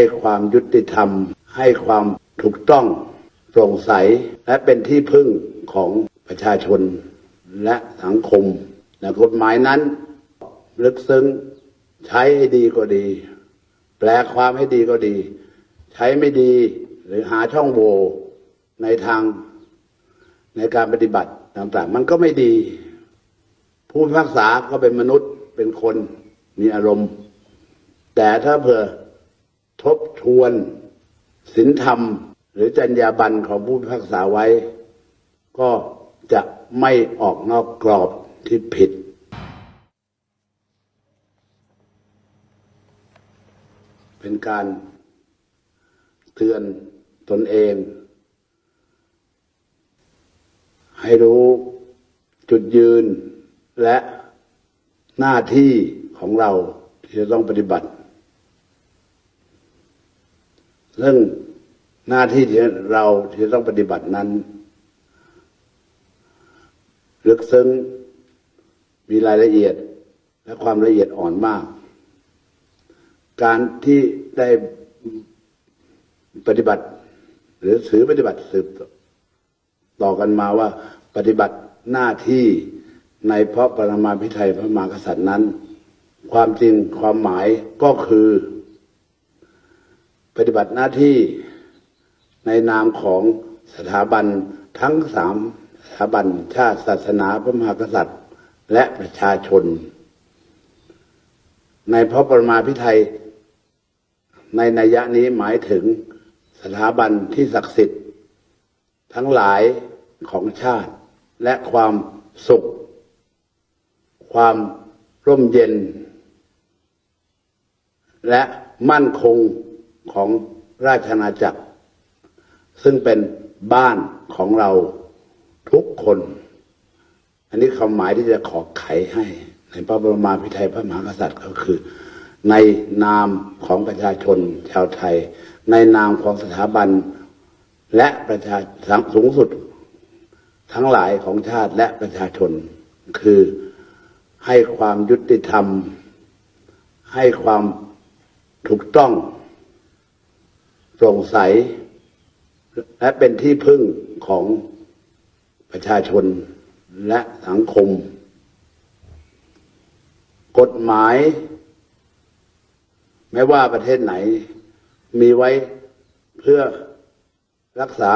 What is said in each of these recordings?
ให้ความยุติธรรม ให้ความถูกต้องโปร่งใส และเป็นที่พึ่งของประชาชนและสังคมและกฎหมายนั้นลึกซึ้งใช้ให้ดีก็ดี แปลความให้ดีก็ดี ใช้ไม่ดีหรือหาช่องโหว่ในทางในการปฏิบัติต่างๆ มันก็ไม่ดี ผู้พิพากษาก็เป็นมนุษย์เป็นคนมีอารมณ์ แต่ถ้าเผื่อ ทบทวนศีลธรรม หรือจรรยาบรรณของผู้พิพากษาไว้ ก็จะไม่ออกนอกกรอบที่ผิด เป็นการเตือนตนเอง ให้รู้จุดยืนและหน้าที่ของเราที่จะต้องปฏิบัติ ซึ่งหน้าที่ที่เราที่ต้องปฏิบัตินั้น ลึกซึ้งมีรายละเอียดและความละเอียดอ่อนมาก การที่ได้ปฏิบัติ หรือถือปฏิบัติสืบต่อกันมาว่า ปฏิบัติหน้าที่ในพระปรมาภิไธยพระมหากษัตริย์นั้น ความจริงความหมายก็คือ ปฏิบัติหน้าที่ในนามของสถาบันทั้งสามสถาบันชาติศาสนาพระมหากษัตริย์ และประชาชน ในพระปรมาภิไธยในนัยยะนี้หมายถึงสถาบันที่ศักดิ์สิทธิ์ ทั้งหลายของชาติและความสุข ความร่มเย็น และมั่นคง ของราชอาณาจักร ซึ่งเป็นบ้านของเราทุกคน อันนี้ความหมายที่จะขอไขให้ ในพระบรมมาภิไธยพระมหากษัตริย์ก็คือ ในนามของประชาชนชาวไทย ในนามของสถาบัน และประชาสูงสุด ทั้งหลายของชาติและประชาชน คือให้ความยุติธรรม ให้ความถูกต้อง โปร่งใส และเป็นที่พึ่งของประชาชนและสังคม กฎหมาย ไม่ว่าประเทศไหน มีไว้เพื่อรักษา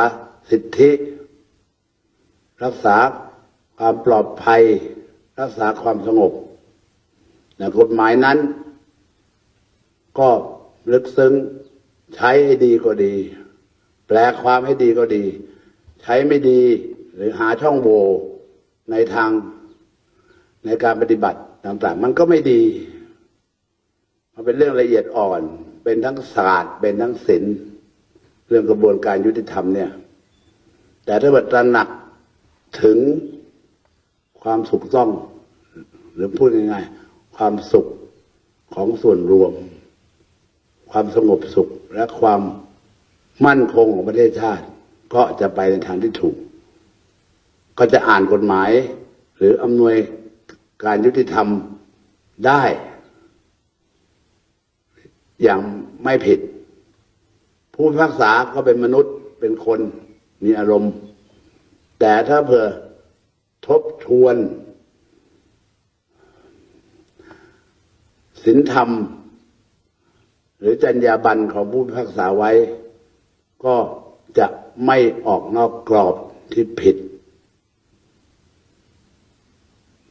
สิทธิ รักษาความปลอดภัย รักษาความสงบแต่กฎหมายนั้น ก็ลึกซึ้ง ใช้ให้ดีก็ดี แปลความให้ดีก็ดี ใช้ไม่ดีหรือหาช่องโหว่ในทางในการปฏิบัติต่างๆ มันก็ไม่ดี มันเป็นเรื่องละเอียดอ่อน เป็นทั้งศาสตร์ เป็นทั้งศิลป์เรื่องกระบวนการยุติธรรมเนี่ย แต่ถ้าเกิดตรหนักถึงความถูกต้อง หรือพูดง่ายๆความสุขของส่วนรวม ความสงบสุข และความมั่นคงของประเทศชาติ ก็จะไปในทางที่ถูก ก็จะอ่านกฎหมาย หรืออำนวยการยุติธรรมได้ อย่างไม่ผิด ผู้พิพากษาก็เป็นมนุษย์เป็นคนมีอารมณ์ แต่ถ้าเผื่อทบทวนศีลธรรม รือจรรยาบรรณของผู้พิพากษาไว้ ก็จะไม่ออกนอกกรอบที่ผิด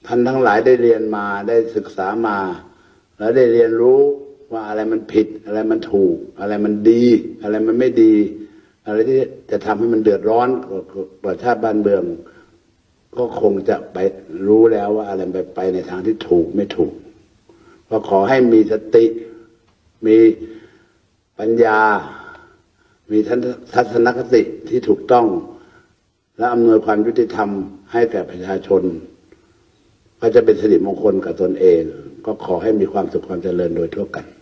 ท่านทั้งหลายได้เรียนมาได้ศึกษามา แล้วได้เรียนรู้ว่าอะไรมันผิด อะไรมันถูก อะไรมันดี อะไรมันไม่ดี อะไรที่จะทำให้มันเดือดร้อนประชาติบ้านเมือง ก็คงจะไปรู้แล้วว่าอะไรไปไปในทางที่ถูกไม่ถูก ก็ขอให้มีสติ มีปัญญา มีทัศนคติที่ถูกต้อง และอำนวยความยุติธรรมให้แก่ประชาชน ก็จะเป็นสิริมงคลกับตนเอง ก็ขอให้มีความสุขความเจริญโดยทั่วกัน